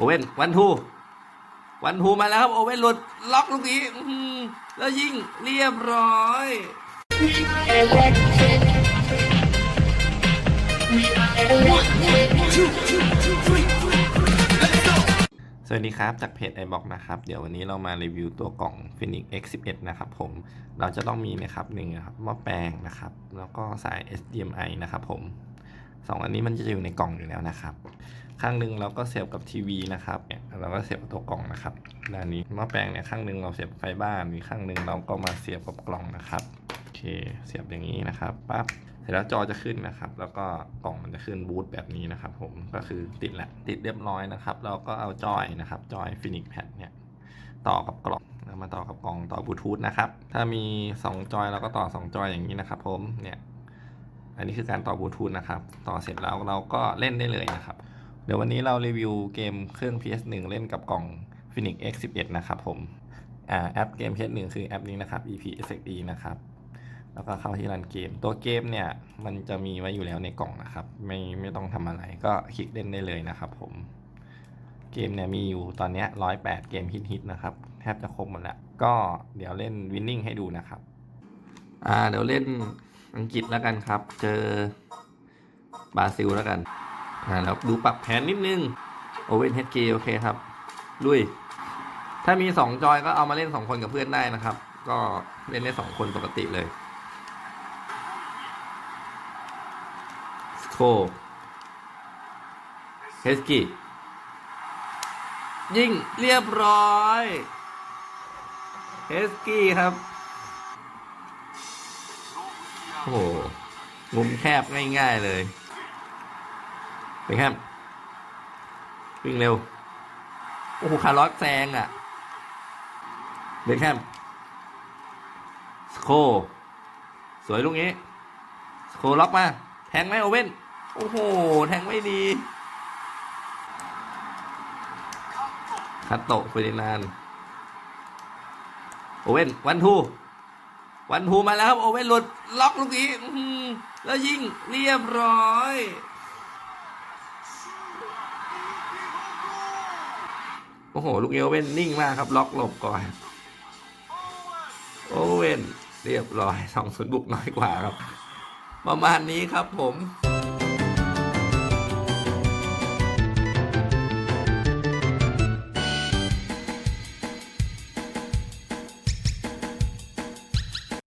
โอเว่นวันทูวันทูมาแล้วครับโอเว่นหลุดล็อกลูกนี้แล้วยิงเรียบร้อยสวัสดีครับ จากเพจ iBox นะครับ เดี๋ยววันนี้เรามารีวิวตัวกล่อง Phoenix X11 นะครับผมเราจะต้องมีนะครับหนึ่งครับหม้อแปลงนะครับ แล้วก็สาย HDMI นะครับผมสองอันนี้มันจะอยู่ในกล่องอยู่แล้วนะครับ ข้างหนึ่งเราก็เสียบกับทีวีนะครับเนี่ยเราก็เสียบกับตัวกล่องนะครับด้านนี้หม้อแปลงเนี่ยข้างหนึ่งเราเสียบไฟบ้านอีกข้างหนึ่งเราก็มาเสียบกับกล่องนะครับโอเคเสียบอย่างนี้นะครับปั๊บเสร็จแล้วจอจะขึ้นนะครับ แล้วก็กล่องมันจะขึ้นบูทแบบนี้นะครับ ผมก็คือติดละติดเรียบร้อยนะครับ เราก็เอาจอยนะครับจอยฟินิกแพดเนี่ยต่อกับกล่องแล้วมาต่อกับกล่องต่อบลูทูธนะครับ ถ้ามี 2 จอยเราก็ต่อ 2 จอยอย่างนี้นะครับ ผมเนี่ย อันนี้คือการต่อบลูทูธนะครับ ต่อเสร็จแล้วเราก็เล่นได้เลยนะครับ ดี๋ยววันนี้เรารีวิวเกมเครื่อง PS1 เล่นกับกล่อง Phoenix X11 นะครับผมอ่าแอปเกม PS1 คือแอปนี้นะครับ EPSXE นะครับ แล้วก็เข้าที่รันเกม ตัวเกมเนี่ย มันจะมีไว้อยู่แล้วในกล่องนะครับ ไม่ไม่ต้องทำอะไรก็คลิกเล่นได้เลยนะครับผม เกมเนี่ยมีอยู่ตอนนี้ร้อยแปดเกมฮิตๆนะครับ แทบจะครบหมดแล้ว ก็เดี๋ยวเล่นวินนิ่งให้ดูนะครับ อ่าเดี๋ยวเล่นอังกฤษแล้วกันครับ เจอบราซิลแล้วกัน อ่าแล้วดูปรับแผนนิดนึงโอเว่นเฮดเกโอเคครับลุยถ้ามีสองจอยก็เอามาเล่นสองคนกับเพื่อนได้นะครับ ก็เล่นได้สองคนปกติเลยสโคเฮสกี้ยิงเรียบร้อยเฮสกี้ครับโอ้โหมุมแคบง่ายๆเลย เบคแฮมวิ่งเร็ว โอ้โหคาร์ลอสแซงอะเบคแฮมสโค สวยลูกนี้สโคล็อกมา แทงไหมโอเว่น โอ้โห แทงไม่ดีคัตโตะเฟรดินานโอเว่นวันทู วันทูมาแล้วครับ โอเว่นหลุดล็อกลูกนี้แล้วยิงเรียบร้อย โอ้โห ลูกนี้โอเว่นนิ่งมากครับ ล็อกหลบก่อน โอเว่นเรียบร้อยสองศูนย์บุกน้อยกว่าครับ ประมาณนี้ครับผม